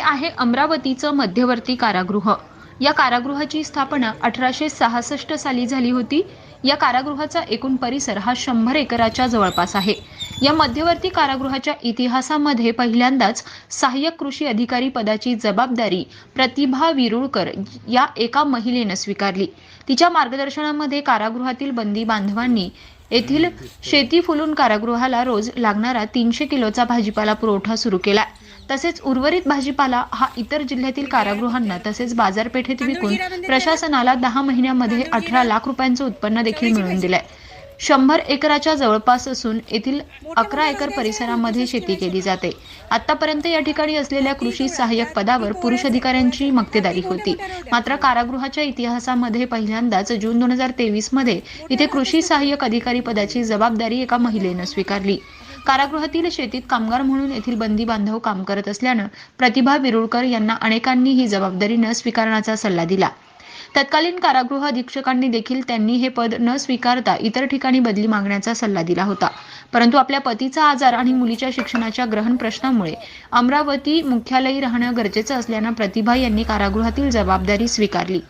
आहे अमरावतीचं मध्यवर्ती कारागृह. या कारागृहाची स्थापना अठराशे सहासष्ट साली झाली होती. या कारागृहाचा एकूण परिसर हा शंभर एकराच्या जवळपास आहे. या मध्यवर्ती कारागृहाच्या इतिहासामध्ये पहिल्यांदाच सहाय्यक कृषी अधिकारी पदाची जबाबदारी प्रतिभा विरुळकर या एका महिलेनं स्वीकारली. तिच्या मार्गदर्शनामध्ये कारागृहातील बंदी बांधवांनी येथील शेती फुलून कारागृहाला रोज लागणारा तीनशे किलोचा भाजीपाला पुरवठा सुरू केला. तसेच उर्वरित भाजीपाला हा इतर जिल्ह्यातील कारागृहांना तसेच बाजारपेठेत विकून प्रशासनाला दहा महिन्यामध्ये अठरा लाख रुपयांचं उत्पन्न देखील मिळवून दिलंय. शंभर एकराच्या जवळपास असून येथील अकरा एकर परिसरामध्ये शेती केली जाते. आतापर्यंत या ठिकाणी असलेल्या कृषी सहाय्यक पदावर पुरुष अधिकाऱ्यांची मक्तेदारी होती. मात्र कारागृहाच्या इतिहासामध्ये पहिल्यांदाच जून दोन हजार तेवीसमध्ये इथे कृषी सहाय्यक अधिकारी पदाची जबाबदारी एका महिलेनं स्वीकारली. कारागृहातील शेतीत कामगार म्हणून येथील बंदी बांधव काम करत असल्यानं प्रतिभा विरुळकर यांना अनेकांनी ही जबाबदारी न स्वीकारण्याचा सल्ला दिला. तत्कालीन कारागृह अधीक्षकांनी देखील त्यांनी हे पद न स्वीकारता इतर ठिकाणी बदली मागण्याचा सल्ला दिला होता. परंतु आपल्या पतीचा आजार आणि मुलीच्या शिक्षणाच्या ग्रहण प्रश्नामुळे अमरावती मुख्यालयी राहणं गरजेचं असल्यानं प्रतिभा यांनी कारागृहातील जबाबदारी स्वीकारली.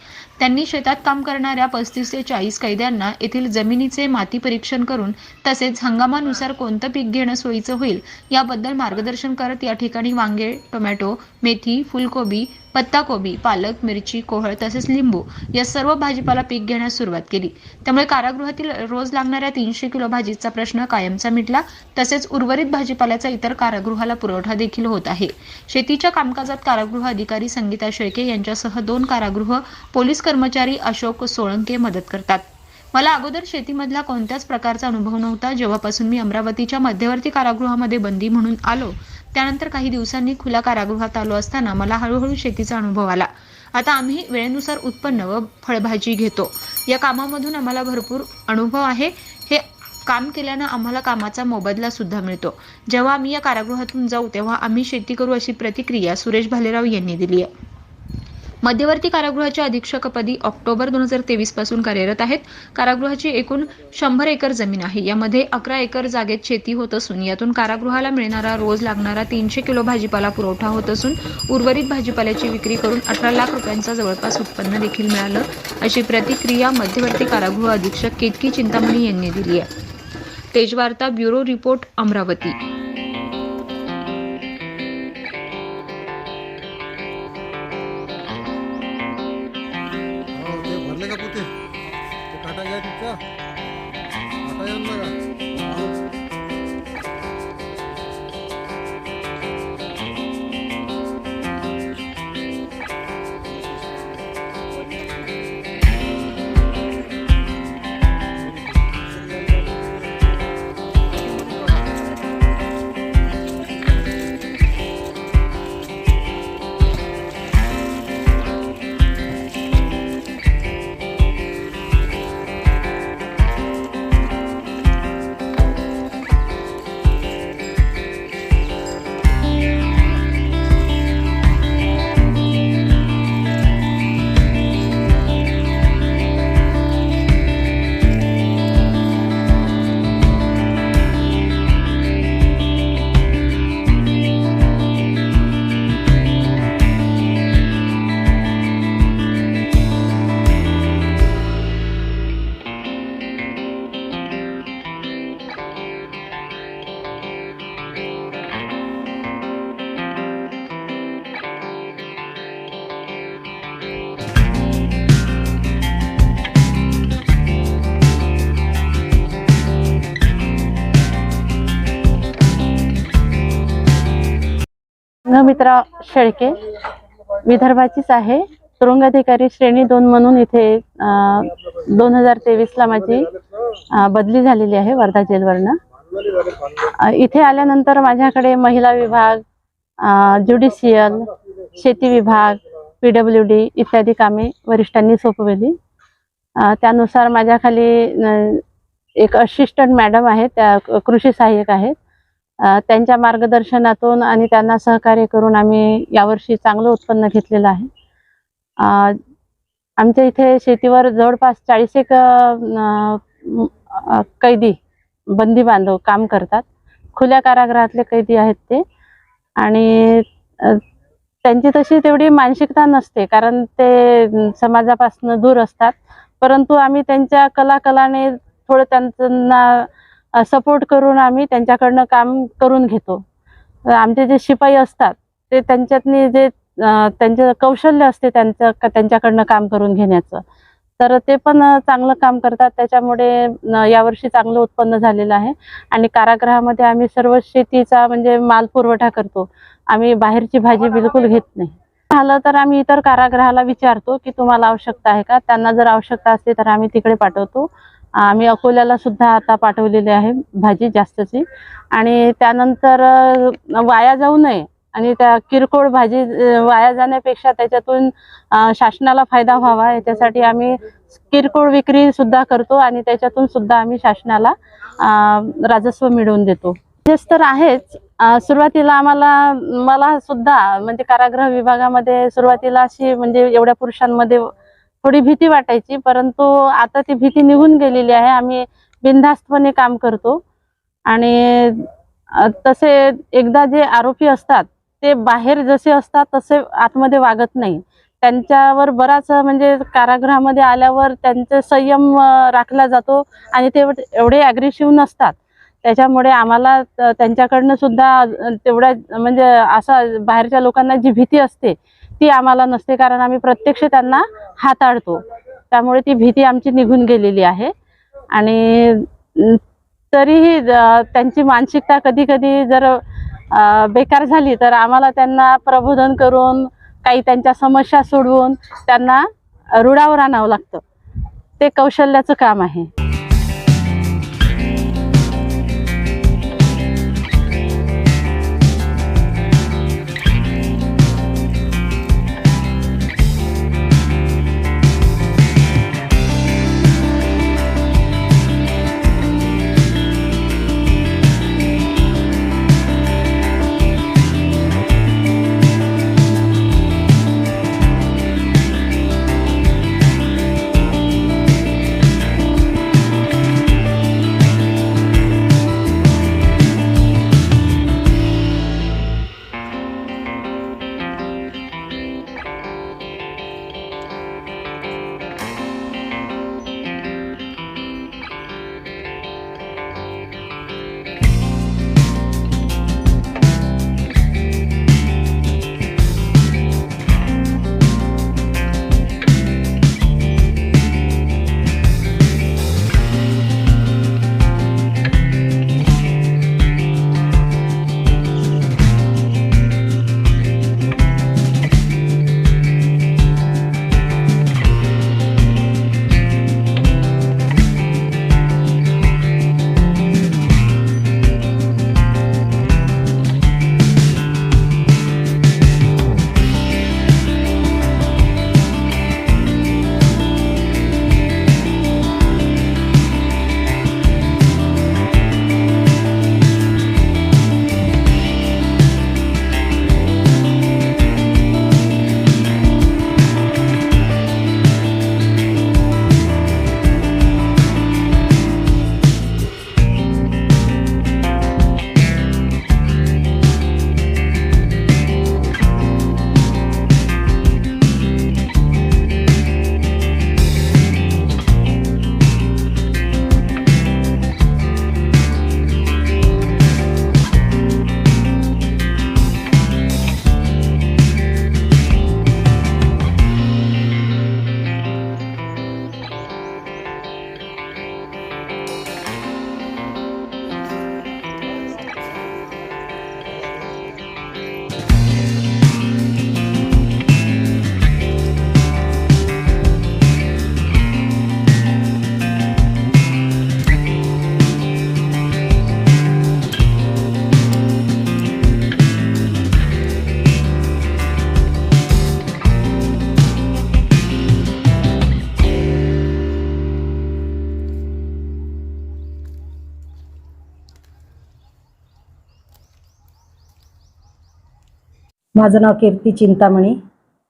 त्यांनी शेतात काम करणाऱ्या पस्तीस ते चाळीस कैद्यांना येथील जमिनीचे माती परीक्षण करून तसेच हंगामानुसार कोणतं पीक घेणं सोयीचं होईल याबद्दल मार्गदर्शन करत या ठिकाणी वांगे टोमॅटो मेथी फुलकोबी पत्ताकोबी पालक मिरची कोहळ तसेच लिंबू या सर्व भाजीपाला पीक घेण्यास सुरुवात केली. त्यामुळे कारागृहातील रोज लागणाऱ्या तीनशे किलो भाजीचा प्रश्न कायमचा मिटला. तसेच उर्वरित भाजीपाल्याचा इतर कारागृहाला पुरवठा देखील होत आहे. शेतीच्या कामकाजात कारागृह अधिकारी संगीता शेळके यांच्यासह दोन कारागृह पोलीस कर्मचारी अशोक सोळंके मदत करतात. मला अगोदर शेतीमधला कोणत्याच प्रकारचा अनुभव नव्हता. जेव्हापासून मी अमरावतीच्या मध्यवर्ती कारागृहामध्ये बंदी म्हणून आलो त्यानंतर काही दिवसांनी खुल्या कारागृहात आलो असताना मला हळूहळू शेतीचा अनुभव आला. आता आम्ही वेळेनुसार उत्पन्न व फळभाजी घेतो. या कामामधून आम्हाला भरपूर अनुभव आहे. हे काम केल्यानं आम्हाला कामाचा मोबदला सुद्धा मिळतो. जेव्हा आम्ही या कारागृहातून जाऊ तेव्हा आम्ही शेती करू अशी प्रतिक्रिया सुरेश भालेराव यांनी दिली आहे. मध्यवर्ती कारागृहाच्या अधीक्षकपदी ऑक्टोबर दोन हजार तेवीसपासून कार्यरत आहेत. कारागृहाची एकूण शंभर एकर जमीन आहे. यामध्ये अकरा एकर जागेत शेती होत असून यातून कारागृहाला मिळणारा रोज लागणारा तीनशे किलो भाजीपाला पुरवठा होत असून उर्वरित भाजीपाल्याची विक्री करून अठरा लाख रुपयांचा जवळपास उत्पन्न देखील मिळालं अशी प्रतिक्रिया मध्यवर्ती कारागृह अधीक्षक केतकी चिंतामणी यांनी दिली आहे. Tejvarta bureau report Amravati. नमित्रा Shelke विदर्भाचीच आहे. तुरुंगाधिकारी श्रेणी दोन म्हणून इथे दोन हजार तेवीसला माझी बदली झालेली आहे वर्धा जेलवरनं. इथे आल्यानंतर माझ्याकडे महिला विभाग ज्युडिशियल शेती विभाग पी डब्ल्यू डी इत्यादी कामे वरिष्ठांनी सोपवली. त्यानुसार माझ्याखाली एक असिस्टंट मॅडम आहेत त्या कृषी सहाय्यक आहेत. त्यांच्या मार्गदर्शनातून आणि त्यांना सहकार्य करून आम्ही यावर्षी चांगलं उत्पन्न घेतलेलं आहे. आमच्या इथे शेतीवर जवळपास चाळीस एक कैदी बंदी बांधव काम करतात. खुल्या कारागृहातले कैदी आहेत ते. आणि त्यांची तशी तेवढी मानसिकता नसते कारण ते समाजापासून दूर असतात. परंतु आम्ही त्यांच्या कलाकलाने थोडं त्यांना सपोर्ट करून आम्ही त्यांच्याकडनं काम करून घेतो. आमचे जे शिपाई असतात ते त्यांच्यातनी जे त्यांचं कौशल्य असते त्यांचं त्यांच्याकडनं काम करून घेण्याचं. तर ते पण चांगलं काम करतात. त्याच्यामुळे यावर्षी चांगलं उत्पन्न झालेलं आहे. आणि कारागृहामध्ये आम्ही सर्व शेतीचा म्हणजे माल पुरवठा करतो. आम्ही बाहेरची भाजी बिलकुल घेत नाही. झालं तर आम्ही इतर कारागृहाला विचारतो की तुम्हाला आवश्यकता आहे का? त्यांना जर आवश्यकता असते तर आम्ही तिकडे पाठवतो. आम्ही अकोल्याला सुद्धा आता पाठवलेली आहे भाजी जास्तची. आणि त्यानंतर वाया जाऊ नये. आणि त्या किरकोळ भाजी वाया जाण्यापेक्षा त्याच्यातून शासनाला फायदा व्हावा. याच्यासाठी आम्ही किरकोळ विक्री सुद्धा करतो आणि त्याच्यातून सुद्धा आम्ही शासनाला राजस्व मिळवून देतो. तेच तर आहेच. सुरुवातीला आम्हाला मला सुद्धा म्हणजे कारागृह विभागामध्ये सुरुवातीला अशी म्हणजे एवढ्या पुरुषांमध्ये थोडी भीती वाटायची परंतु आता ती भीती निघून गेलेली आहे. आम्ही बिनधास्तपणे काम करतो. आणि तसे एकदा जे आरोपी असतात ते बाहेर जसे असतात तसे आतमध्ये वागत नाही. त्यांच्यावर बराच म्हणजे कारागृहामध्ये आल्यावर त्यांचे संयम राखला जातो आणि ते एवढे ॲग्रेसिव्ह नसतात. त्याच्यामुळे आम्हाला त्यांच्याकडनं सुद्धा तेवढ्या म्हणजे असा बाहेरच्या लोकांना जी भीती असते ती आम्हाला नसते कारण आम्ही प्रत्यक्ष त्यांना हाताळतो. त्यामुळे ती भीती आमची निघून गेलेली आहे. आणि तरीही त्यांची मानसिकता कधी कधी जर बेकार झाली तर आम्हाला त्यांना प्रबोधन करून काही त्यांच्या समस्या सोडवून त्यांना रुळावर आणावं लागतं. ते कौशल्याचं काम आहे. माझं नाव कीर्ती चिंतामणी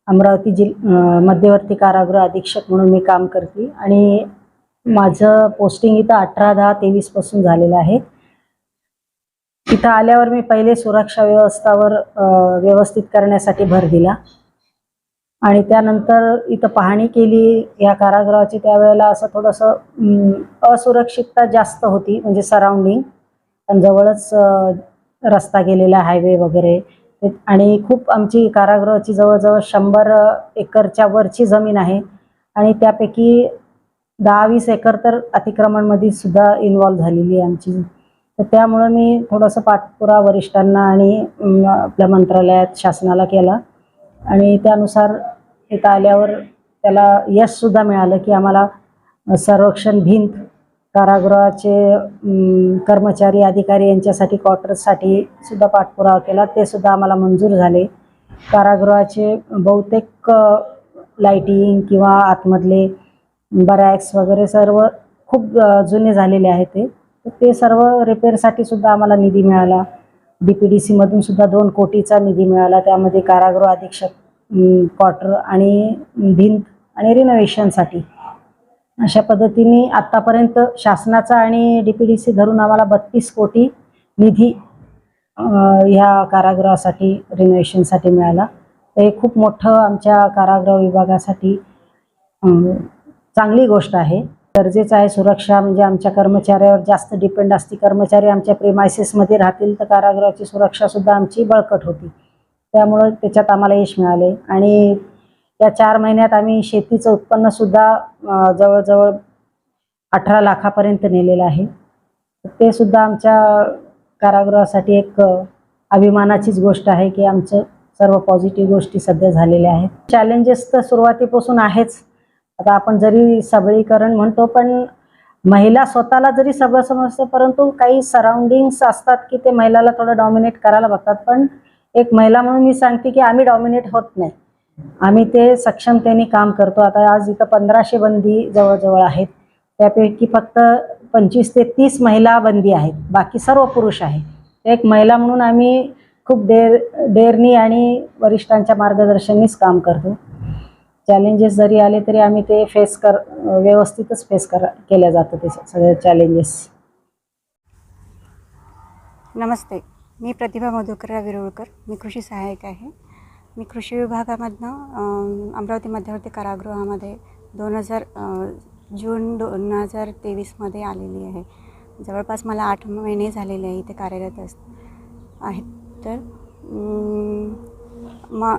अमरावती जिल मध्यवर्ती कारागृह अधीक्षक म्हणून मी काम करते आणि माझं पोस्टिंग इथं अठरा दहा तेवीसपासून झालेलं आहे. इथं आल्यावर मी पहिले सुरक्षा व्यवस्थावर व्यवस्थित करण्यासाठी भर दिला. आणि त्यानंतर इथं पाहणी केली या कारागृहाची त्यावेळेला असं थोडंसं असुरक्षितता जास्त होती म्हणजे सराउंडिंग पण जवळच रस्ता गेलेला हायवे वगैरे. आणि खूप आमची कारागृहाची जवळजवळ शंभर एकरच्या वरची जमीन आहे. आणि त्यापैकी दहा वीस एकर तर अतिक्रमणमध्ये सुद्धा इन्वॉल्व्ह झालेली आहे आमची. तर त्यामुळं मी थोडंसं पाठपुरा वरिष्ठांना आणि आपल्या मंत्रालयात शासनाला केला. आणि त्यानुसार इथं आल्यावर त्याला यशसुद्धा मिळालं की आम्हाला संरक्षण भिंत कारागृहाचे कर्मचारी अधिकारी यांच्यासाठी क्वार्टर्ससाठी सुद्धा पाठपुरावा केला. ते सुद्धा आम्हाला मंजूर झाले. कारागृहाचे बहुतेक लाईटिंग किंवा आतमधले बरॅक्स वगैरे सर्व खूप जुने झालेले आहेत ते. ते सर्व रिपेअरसाठी सुद्धा आम्हाला निधी मिळाला. डी पी डी सीमधून सुद्धा दोन कोटीचा निधी मिळाला. त्यामध्ये कारागृह अधीक्षक क्वार्टर आणि भिंत आणि रिनोव्हेशनसाठी अशा पद्धतीने आत्तापर्यंत शासनाचा आणि डी पी डी सी धरून आम्हाला बत्तीस कोटी निधी ह्या कारागृहासाठी रिनोव्हेशनसाठी मिळाला. तर हे खूप मोठं आमच्या कारागृह विभागासाठी चांगली गोष्ट आहे. गरजेचं आहे सुरक्षा म्हणजे आमच्या कर्मचाऱ्यावर जास्त डिपेंड असते. कर्मचारी आमच्या प्रेमायसेसमध्ये राहतील तर कारागृहाची सुरक्षासुद्धा आमची बळकट होती. त्यामुळं त्याच्यात आम्हाला यश मिळाले. आणि या चार महिन्यात आम्ही शेतीचं उत्पन्नसुद्धा सुद्धा जवळजवळ अठरा लाखापर्यंत नेलेलं आहे. ते सुद्धा आमच्या कारागृहासाठी एक अभिमानाचीच गोष्ट आहे की आमचं सर्व पॉझिटिव्ह गोष्टी सध्या झालेल्या आहेत. चॅलेंजेस तर सुरुवातीपासून आहेच. आता आपण जरी सबळीकरण म्हणतो पण महिला स्वतःला जरी सगळं समजते परंतु काही सराउंडिंग्स असतात की ते महिलाला थोडं डॉमिनेट करायला बघतात. पण एक महिला म्हणून मी सांगते की आम्ही डॉमिनेट होत नाही. आम्ही ते सक्षमतेने काम करतो. आता आज इथं पंधराशे बंदी जवळजवळ आहेत. त्यापैकी फक्त पंचवीस ते तीस महिला बंदी आहेत. बाकी सर्व पुरुष आहे एक महिला म्हणून आम्ही खूप डेर डेरनी आणि वरिष्ठांच्या मार्गदर्शनीच काम करतो. चॅलेंजेस जरी आले तरी आम्ही ते फेस कर व्यवस्थितच फेस कर केल्या जातं ते सगळे चॅलेंजेस नमस्ते. मी प्रतिभा मधुकर विरुळकर. मी कृषी सहाय्यक आहे. मी कृषी विभागामधनं अमरावती मध्यवर्ती कारागृहामध्ये दोन हजार जून दोन हजार तेवीसमध्ये आलेली आहे. जवळपास मला आठ महिने झालेले आहे इथे कार्यरत अस आहेत. तर म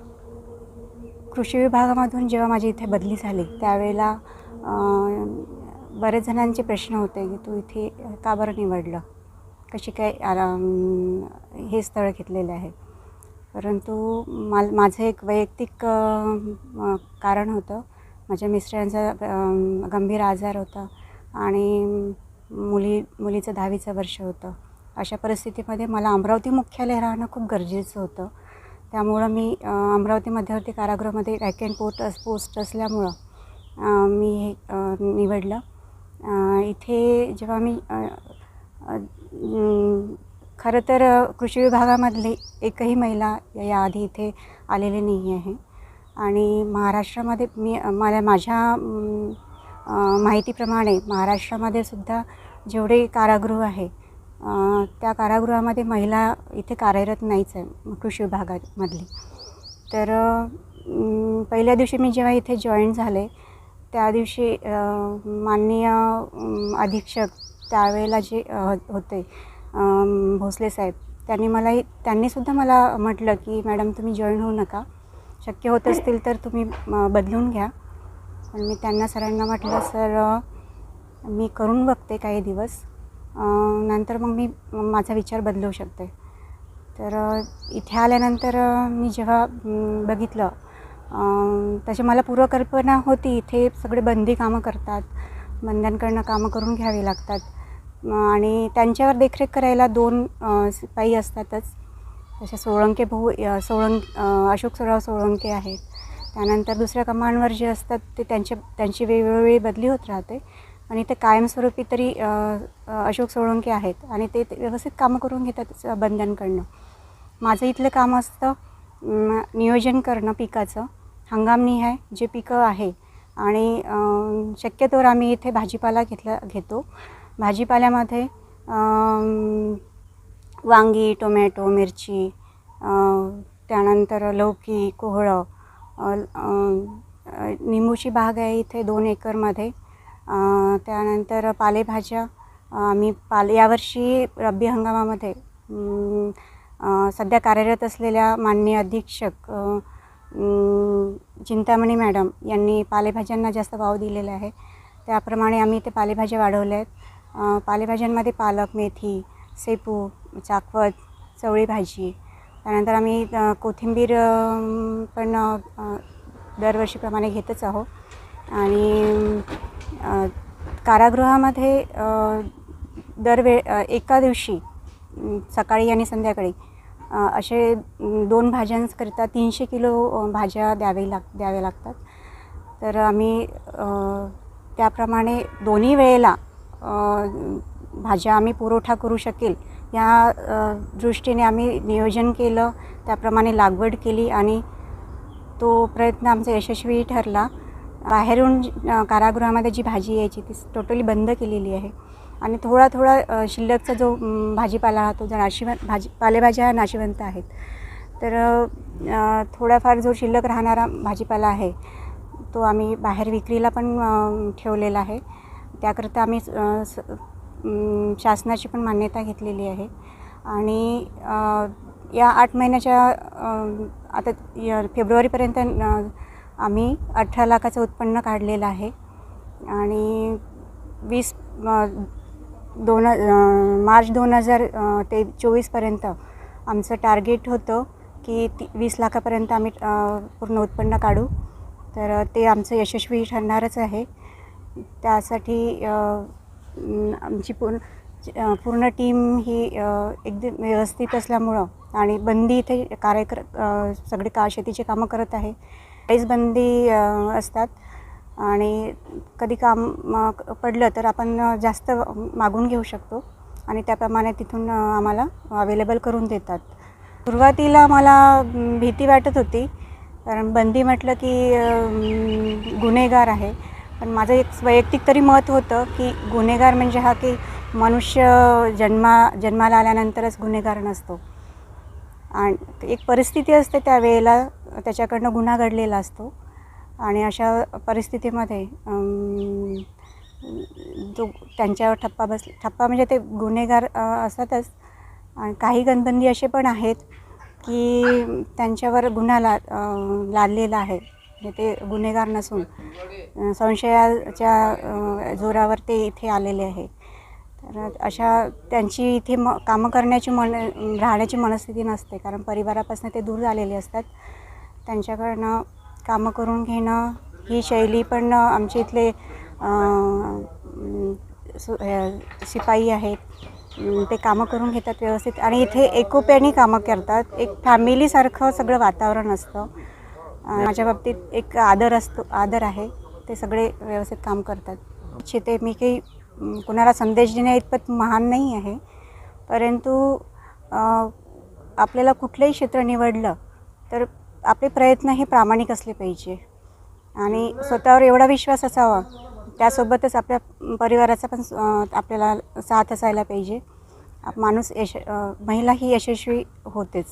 कृषी विभागामधून जेव्हा माझी इथे बदली झाली त्यावेळेला बरेच जणांचे प्रश्न होते की तू इथे का बरं निवडलं? कशी काय हे स्थळ घेतलेलं आहे? परंतु मा माझं एक वैयक्तिक कारण होतं. माझ्या मिस्टरांचा गंभीर आजार होता आणि मुली मुलीचं दहावीचं वर्ष होतं. अशा परिस्थितीमध्ये मला अमरावती मुख्यालय राहणं खूप गरजेचं होतं. त्यामुळं मी अमरावती मध्यवर्ती कारागृहामध्ये वॅकेंट पोस्ट अस पोस्ट असल्यामुळं मी हे निवडलं. इथे जेव्हा मी खरं तर कृषी विभागामधली एकही महिला याआधी इथे आलेली नाही आहे. आणि महाराष्ट्रामध्ये मी मला माझ्या माहितीप्रमाणे महाराष्ट्रामध्ये सुद्धा जेवढे कारागृह आहे त्या कारागृहामध्ये महिला इथे कार्यरत नाहीच आहे कृषी विभागामधली. तर पहिल्या दिवशी मी जेव्हा इथे जॉईन झाले त्या दिवशी माननीय अधीक्षक त्यावेळेला जे होते भोसले साहेब त्यांनी मला त्यांनीसुद्धा मला म्हटलं की मॅडम तुम्ही जॉईन होऊ नका. शक्य होत असतील तर तुम्ही बदलून घ्या. पण मी त्यांना सरांना म्हटलं सर मी करून बघते काही दिवस. नंतर मग मी माझा विचार बदलू शकते. तर इथे आल्यानंतर मी जेव्हा बघितलं तसे तशी मला पूर्वकल्पना होती. इथे सगळे बंदी कामं करतात. बंद्यांकडनं कामं करून घ्यावी लागतात. आणि त्यांच्यावर देखरेख करायला दोन सिपाई असतातच. तसे सोळंके भाऊ अं, सोळं अशोक सराव सोळंके आहेत. त्यानंतर दुसऱ्या कमांडवर जे असतात ते त्यांचे त्यांची वेगवेगळी बदली होत राहते. आणि ते कायमस्वरूपी तरी अशोक सोळंके आहेत. आणि ते ते व्यवस्थित कामं करून घेतात बंधनकडनं माझं इथलं काम असतं नियोजन करणं पिकाचं. हंगामनिहाय जे पिकं आहे. आणि शक्यतोवर आम्ही इथे भाजीपाला घेतला घेतो. भाजीपाल्यामध्ये वांगी टोमॅटो मिरची त्यानंतर लौकी कोहळं निंबूची बाग आहे इथे दोन एकरमध्ये. त्यानंतर पालेभाज्या आम्ही पाले यावर्षी रब्बी हंगामामध्ये सध्या कार्यरत असलेल्या माननीय अधीक्षक चिंतामणी मॅडम यांनी पालेभाज्यांना जास्त भाव दिलेला आहे. त्याप्रमाणे आम्ही ते पालेभाज्या वाढवल्या आहेत. पालेभाज्यांमध्ये पालक मेथी शेपू चाकवत चवळी भाजी. त्यानंतर आम्ही कोथिंबीर पण दरवर्षीप्रमाणे घेतच आहो आणि कारागृहामध्ये दरवे एका दिवशी सकाळी आणि संध्याकाळी असे दोन भाज्यांकरिता तीनशे किलो भाज्या द्यावे लाग द्याव्या लागतात. तर आम्ही त्याप्रमाणे दोन्ही वेळेला भाज्या आम्ही पुरवठा करू शकेल या दृष्टीने आम्ही नियोजन केलं त्याप्रमाणे लागवड केली आणि तो प्रयत्न आमचा यशस्वी ठरला. बाहेरून कारागृहामध्ये जी भाजी यायची ती टोटली बंद केलेली आहे आणि थोडा थोडा शिल्लकचा जो भाजीपाला राहतो जो नाशिवंत भाजी पालेभाज्या नाशिवंत आहेत तर थोडाफार जो शिल्लक राहणारा भाजीपाला आहे तो आम्ही बाहेर विक्रीला पण ठेवलेला आहे. त्याकरता आम्ही स- शासनाची पण मान्यता घेतलेली आहे. आणि या आठ महिन्याच्या आता य फेब्रुवारीपर्यंत आम्ही अठरा लाखाचं उत्पन्न काढलेलं आहे. आणि वीस दोन मार्च दोन हजार ते चोवीसपर्यंत आमचं टार्गेट होतं की ती वीस लाखापर्यंत आम्ही पूर्ण उत्पन्न काढू. तर ते आमचं यशस्वी ठरणारच आहे. त्यासाठी आमची पूर्ण पूर्ण टीम ही एकदम व्यवस्थित असल्यामुळं आणि बंदी इथे कार्यक्र सगळे का शेतीची कामं करत आहे. काहीच बंदी असतात. आणि कधी काम पडलं तर आपण जास्त मागून घेऊ शकतो. आणि त्याप्रमाणे तिथून आम्हाला अवेलेबल करून देतात. सुरुवातीला मला भीती वाटत होती. कारण बंदी म्हटलं की गुन्हेगार आहे. पण माझं एक वैयक्तिक तरी मत होतं की गुन्हेगार म्हणजे हा की मनुष्य जन्मा जन्माला आल्यानंतरच गुन्हेगार नसतो. आणि एक परिस्थिती असते त्यावेळेला त्याच्याकडनं गुन्हा घडलेला असतो. आणि अशा परिस्थितीमध्ये जो त्यांच्यावर ठप्पा बस ठप्पा म्हणजे ते गुन्हेगार असतातच. आणि काही गणबंदी असे पण आहेत की त्यांच्यावर गुन्हा ला लादलेला आहे. म्हणजे ते गुन्हेगार नसून संशयाच्या जोरावर ते इथे आलेले आहे. तर अशा त्यांची इथे म कामं करण्याची मन राहण्याची मनस्थिती नसते कारण परिवारापासून ते दूर झालेले असतात. त्यांच्याकडनं कामं करून घेणं ही शैली पण आमच्या इथले सु शिपाई आहेत. ते कामं करून घेतात व्यवस्थित. आणि इथे एकोप्याने कामं करतात. एक फॅमिलीसारखं सगळं वातावरण असतं. माझ्या बाबतीत एक आदर असतो आदर आहे. ते सगळे व्यवस्थित काम करतात. इच्छिते मी काही कुणाला संदेश देण्या इतपत महान नाही आहे. परंतु आपल्याला कुठलंही क्षेत्र निवडलं तर आपले प्रयत्न हे प्रामाणिक असले पाहिजे. आणि स्वतःवर एवढा विश्वास असावा त्यासोबतच आपल्या परिवाराचा पण आपल्याला साथ असायला पाहिजे. आप- माणूस यश महिला ही यशस्वी होतेच.